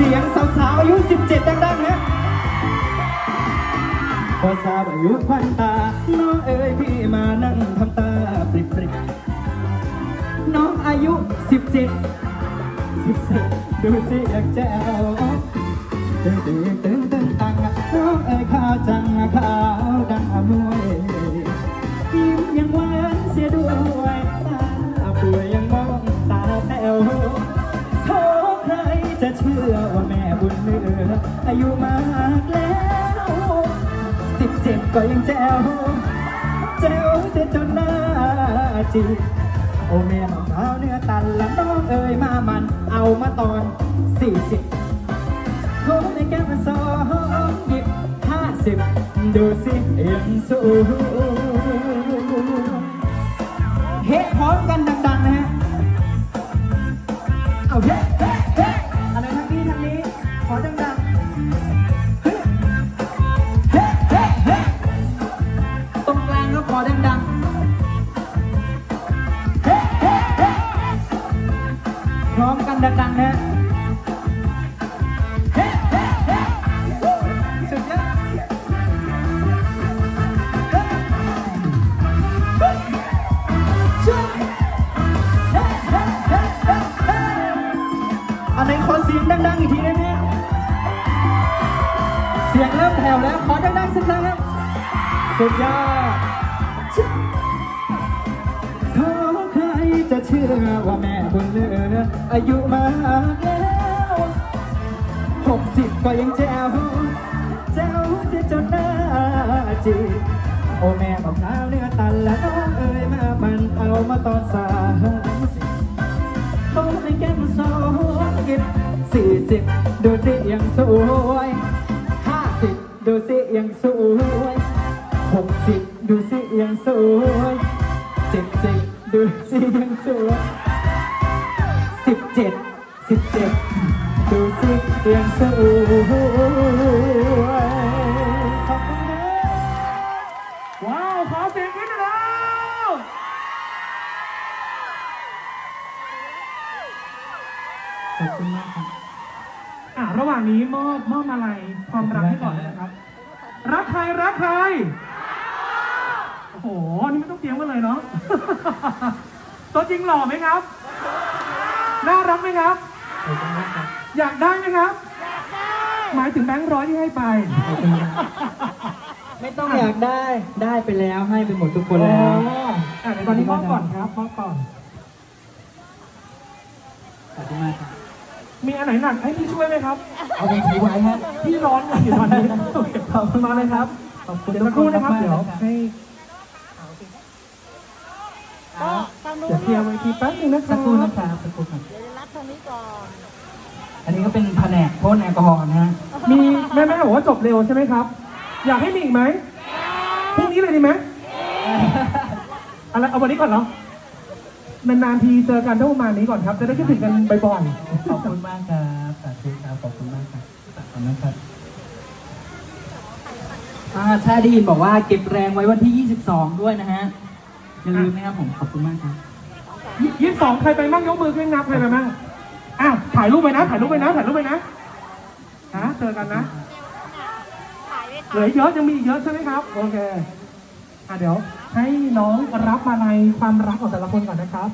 เสียงสาวๆอายุ 17 ดังๆนะพอทราบอายุควันตา น้องเอ้ยพี่มานั่งทำตาปริบปริน้องอายุ 17 17 ดูสิอยากแจ้วตึงตึงตึงตึงตังน้องเอ้ยข้าจังข้า บุญเหลือ อายุมากแล้วสิบเจ็ดก็ยังแจ๋วแจ๋วเสียจนหน้าจีโอแม่มะพร้าวเนื้อตันและน้องเอ๋ยมามันเอามาตอนสี่สิบโทรในแก้วมสองหยิบห้าสิบดูสิยังสู้เฮ้พร้อมกันดังๆนะฮะเอาเฮ้เฮ้เฮ้ ดังๆนะเฮ้เฮ้เฮ้สุดยอดอันไหนขอเสียงดังๆอีกทีได้ไหมเสียงเริ่มแผ่วแล้ว ขอดังๆสักครั้งครับ สุดยอดขอใครจะเชื่อว่าแม่ บุญเลืออายุมากแล้วหกสิบก็ยังแจ๋วแจ๋วเสียจนหน้าจีโอแม่บอกน้าวเนื้อตันและน้องเอ๋ยมาบันเอามาตอนสามสิบโตในแก้มสองกิบสี่สิบดูสิยังสวยห้าสิบดูสิยังสวยหกสิบดูสิยังสวยเจ็ดสิบดูสิยังสวย สิบเจ็ดสิบเจ็ดดูสิยังสวยขอบคุณนะว้าว ขอเสียงขึ้นหน่อยแล้วขอบคุณมากครับอะระหว่างนี้มอบมอบอะไร ความรักให้ก่อนนะครับ รักใคร รักใคร โอ้โห นี่ไม่ต้องเตรียมกันเลยเนาะ ตัวจริงหล่อไหมครับ น่ารักไหมครับ ขอบคุณมากครับอยากได้ไหมครับ หมายถึงแบงค์ร้อยที่ให้ไป ขอบคุณครับไม่ต้องอยากได้ได้ไปแล้วให้ไปหมดทุกคนโอ้แล้วอะเดี๋ยวตอนนี้มอบก่อนครับมอบก่อน ขอบคุณมากครับมีอันไหนหนักให้พี่ช่วยไหมครับ เอาไปถือไว้ฮะพี่ร้อนอยู่ตอนนี้ ขอบคุณมาเลยครับ ขอบคุณเดี๋ยวสักครู่นะครับมากๆเดี๋ยวนะครับให้ ก็ทางนู้นเดี๋ยวเคลียร์เวทีแป๊บนึงนะครัสับกครู่นะครับสักครู่ครับ เดี๋ยวรับทางนี้ก่อน อันนี้ก็เป็นแผนกพ่นแอลกอฮอล์นะฮะมีแม่แม่บอกว่าจบเร็วใช่ไหมครับ อยากให้มีอีกไหมพรุ่งนี้เลยดีไหมอะไรเอาวันนี้ก่อนเนาะนานๆทีเจอกันเท่าประมาณนี้ก่อนครับ จะได้คิดถึงกันบ่อยขอบคุณมากครับสาธุครับขอบคุณมากครับขอบคุณมากครับอ่าใช่ได้ยินบอกว่าเก็บแรงไว้วันที่ 22 ด้วยนะฮะ อย่าลืมนะครับผมขอบคุณมากครับๆยี่สิบสองใครไปมั่งยกมือขึ้นนับใครไปมั่งอะถ่ายรูปไปนะ ถ่ายรูปไปนะถ่ายรูปไปนะฮะเจอกันนะถ่ายไว้เหลืออีกเยอะยังมีอีกเยอะใช่ไหมครับ โอเคอะเดี๋ยวให้น้องรับมาในความรักของแต่ละคนก่อนนะครับ